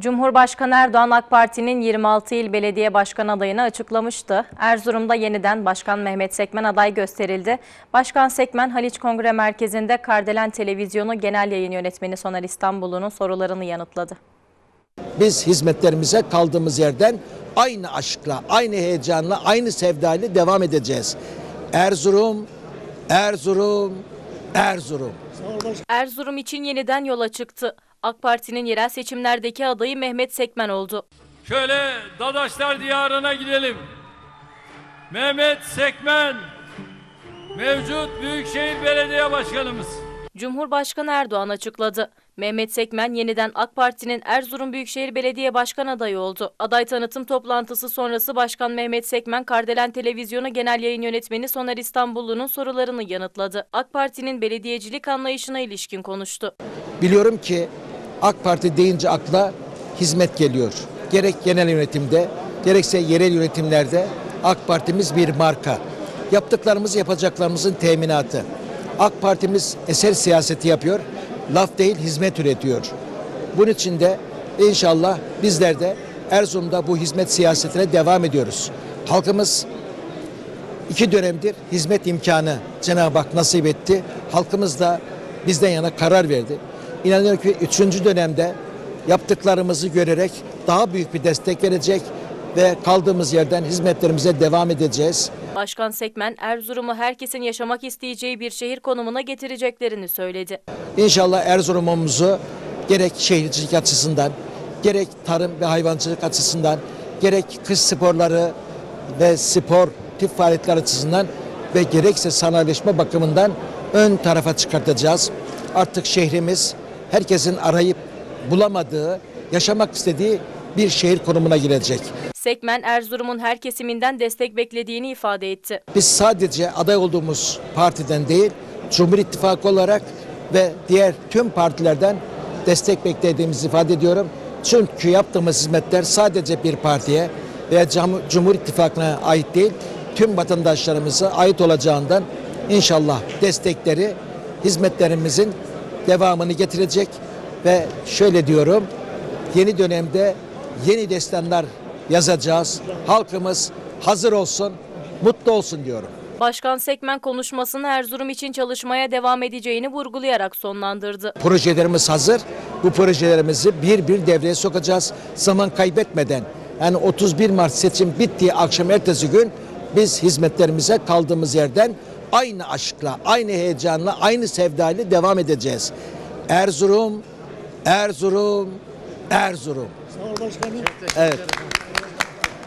Cumhurbaşkanı Erdoğan AK Parti'nin 26 il belediye başkan adayını açıklamıştı. Erzurum'da yeniden Başkan Mehmet Sekmen aday gösterildi. Başkan Sekmen Haliç Kongre Merkezi'nde Kardelen Televizyonu Genel Yayın Yönetmeni Soner İstanbul'un sorularını yanıtladı. Biz hizmetlerimize kaldığımız yerden aynı aşkla, aynı heyecanla, aynı sevdayla devam edeceğiz. Erzurum, Erzurum, Erzurum. Erzurum için yeniden yola çıktı. AK Parti'nin yerel seçimlerdeki adayı Mehmet Sekmen oldu. Şöyle Dadaşlar diyarına gidelim. Mehmet Sekmen, mevcut Büyükşehir Belediye Başkanımız. Cumhurbaşkanı Erdoğan açıkladı. Mehmet Sekmen yeniden AK Parti'nin Erzurum Büyükşehir Belediye Başkan adayı oldu. Aday tanıtım toplantısı sonrası Başkan Mehmet Sekmen Kardelen Televizyonu Genel Yayın Yönetmeni Soner İstanbullu'nun sorularını yanıtladı. AK Parti'nin belediyecilik anlayışına ilişkin konuştu. Biliyorum ki AK Parti deyince akla hizmet geliyor. Gerek genel yönetimde, gerekse yerel yönetimlerde AK Partimiz bir marka. Yaptıklarımız yapacaklarımızın teminatı. AK Partimiz eser siyaseti yapıyor, laf değil hizmet üretiyor. Bunun için de inşallah bizler de Erzurum'da bu hizmet siyasetine devam ediyoruz. Halkımız iki dönemdir hizmet imkanı Cenab-ı Hak nasip etti. Halkımız da bizden yana karar verdi. İnanıyorum ki üçüncü dönemde yaptıklarımızı görerek daha büyük bir destek verecek ve kaldığımız yerden hizmetlerimize devam edeceğiz. Başkan Sekmen, Erzurum'u herkesin yaşamak isteyeceği bir şehir konumuna getireceklerini söyledi. İnşallah Erzurum'umuzu gerek şehircilik açısından, gerek tarım ve hayvancılık açısından, gerek kış sporları ve spor tip faaliyetler açısından ve gerekse sanayileşme bakımından ön tarafa çıkartacağız. Artık şehrimiz herkesin arayıp bulamadığı, yaşamak istediği bir şehir konumuna girecek. Sekmen, Erzurum'un her kesiminden destek beklediğini ifade etti. Biz sadece aday olduğumuz partiden değil, Cumhur İttifakı olarak ve diğer tüm partilerden destek beklediğimizi ifade ediyorum. Çünkü yaptığımız hizmetler sadece bir partiye veya Cumhur İttifakı'na ait değil, tüm vatandaşlarımıza ait olacağından inşallah destekleri hizmetlerimizin devamını getirecek ve şöyle diyorum, yeni dönemde yeni destanlar yazacağız. Halkımız hazır olsun, mutlu olsun diyorum. Başkan Sekmen konuşmasını Erzurum için çalışmaya devam edeceğini vurgulayarak sonlandırdı. Projelerimiz hazır. Bu projelerimizi bir bir devreye sokacağız. Zaman kaybetmeden. Yani 31 Mart seçim bittiği akşam ertesi gün biz hizmetlerimize kaldığımız yerden aynı aşkla, aynı heyecanla, aynı sevdayla devam edeceğiz. Erzurum, Erzurum, Erzurum. Evet.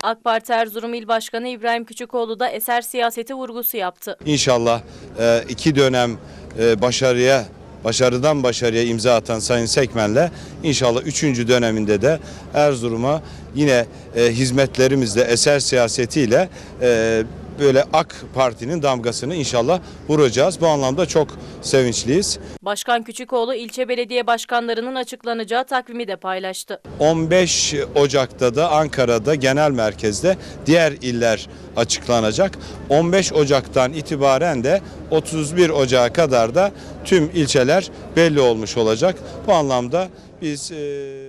AK Parti Erzurum İl Başkanı İbrahim Küçükoğlu da eser siyaseti vurgusu yaptı. İnşallah e, iki dönem e, başarıya başarıdan başarıya imza atan Sayın Sekmen'le inşallah üçüncü döneminde de Erzurum'a yine e, hizmetlerimizle eser siyasetiyle e, böyle AK Parti'nin damgasını inşallah vuracağız. Bu anlamda çok sevinçliyiz. Başkan Küçükoğlu ilçe belediye başkanlarının açıklanacağı takvimi de paylaştı. 15 Ocak'ta da Ankara'da genel merkezde diğer iller açıklanacak. 15 Ocak'tan itibaren de 31 Ocak'a kadar da tüm ilçeler belli olmuş olacak. Bu anlamda biz e,